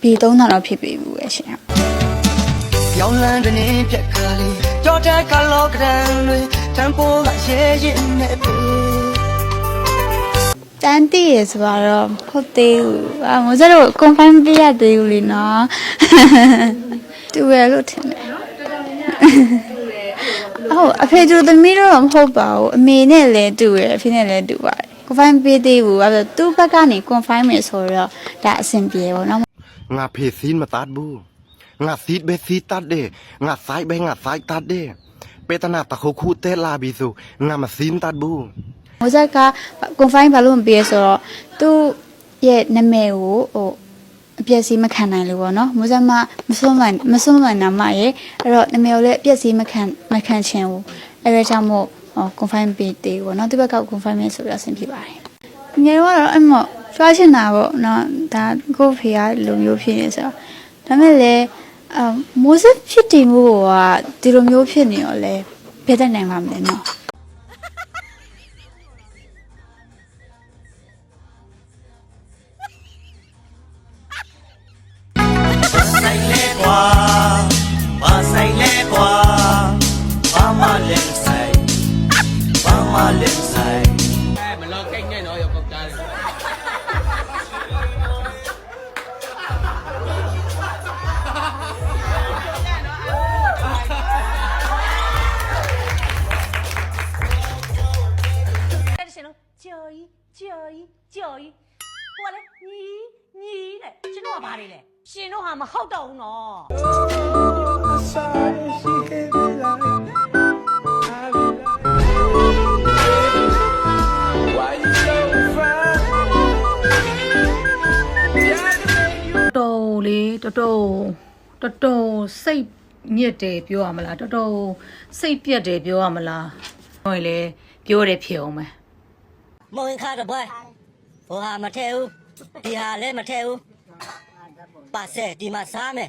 ဘီ3000တော့ဖြစ်ပြီဘူးပဲရှင်ပြောင်းလန်းတဲ့နေပြက်ခါလေးကြောတက်ကလောကရန်တွေတန်ဖိုးကရဲရင်နဲ့ပေတန်တီးရဆိုတော့ဟုတ်သေးဘူးအမစတော့ confirm ပြရသေးဘူးလीနော်တူရလို့ထင်တယ်ဟုတ်အဖေတို့သမီးတို့တော့မဟုတ်ပါဘူးအမေနဲ့လည်းတူရအဖေနဲ့လည်းတူပါတယ် confirm ပေးသေးဘူးအဲ့တော့သူ့ဘက်ကနေ confirm မယ်ဆိုတော့ဒါအဆင်ပြေပါတော့ งาเพซีนมาตัดบูงาซีดเบซีดตัดเดงาซ้ายเบงาซ้ายตัดเดเปตนาตะโคคูเตลาบิซูงามาซีนตัดบู ။မိုးဆက်က confine ဘာလို့မပေးရဆိုတော့သူ့ရဲ့နာမည်ကိုဟိုအပြည့်စီမခံနိုင်လို့ပေါ့နော်။မိုးဆက်မမစွန့်မှန်မစွန့်မှန်နာမရဲ့အဲ့တော့နာမည်ကိုလည်းအပြည့်စီမခံမခံချင်ဘူး။အဲ့ဒါကြောင့်မို့ဟို confine ပေးသေးပေါ့နော်။သူ့ဘက်က confine မယ်ဆိုတော့အဆင်ပြေပါတယ်။ငယ်တော့ကတော့အဲ့မော့ ကြွားချင်တာပေါ့နော်။ဒါကိုယ့်ဖေကလူမျိုးဖြစ်နေဆိုတော့ဒါမဲ့လည်းအမိုးဆက်ဖြစ်တည်မှုကဒီလိုမျိုးဖြစ်နေတော့လေဘယ်တတ်နိုင်မှာမလဲနော်။ဆိုင်လဲကွာဘာဆိုင်လဲကွာဘာမလဲဆိုင်ဘာမလဲဆိုင် ကြော်ကြီးကြော်ကြီးကြော်ကြီးဟိုကလေညီညီတဲ့ရှင်တို့ကဘာတွေလဲရှင်တို့ဟာမဟုတ်တော့ဘူးနော် တော်လေးတော်တော်တော်တော်စိတ်ညစ်တယ်ပြောရမလားတော်တော်စိတ်ပြက်တယ်ပြောရမလားဟိုလေပြောတယ်ဖြစ်အောင်မယ် မဝင်ခါတစ်ပွဲဟိုဟာမထဲဘူးဒီဟာလည်းမထဲဘူးပါစေဒီမှာစားမယ်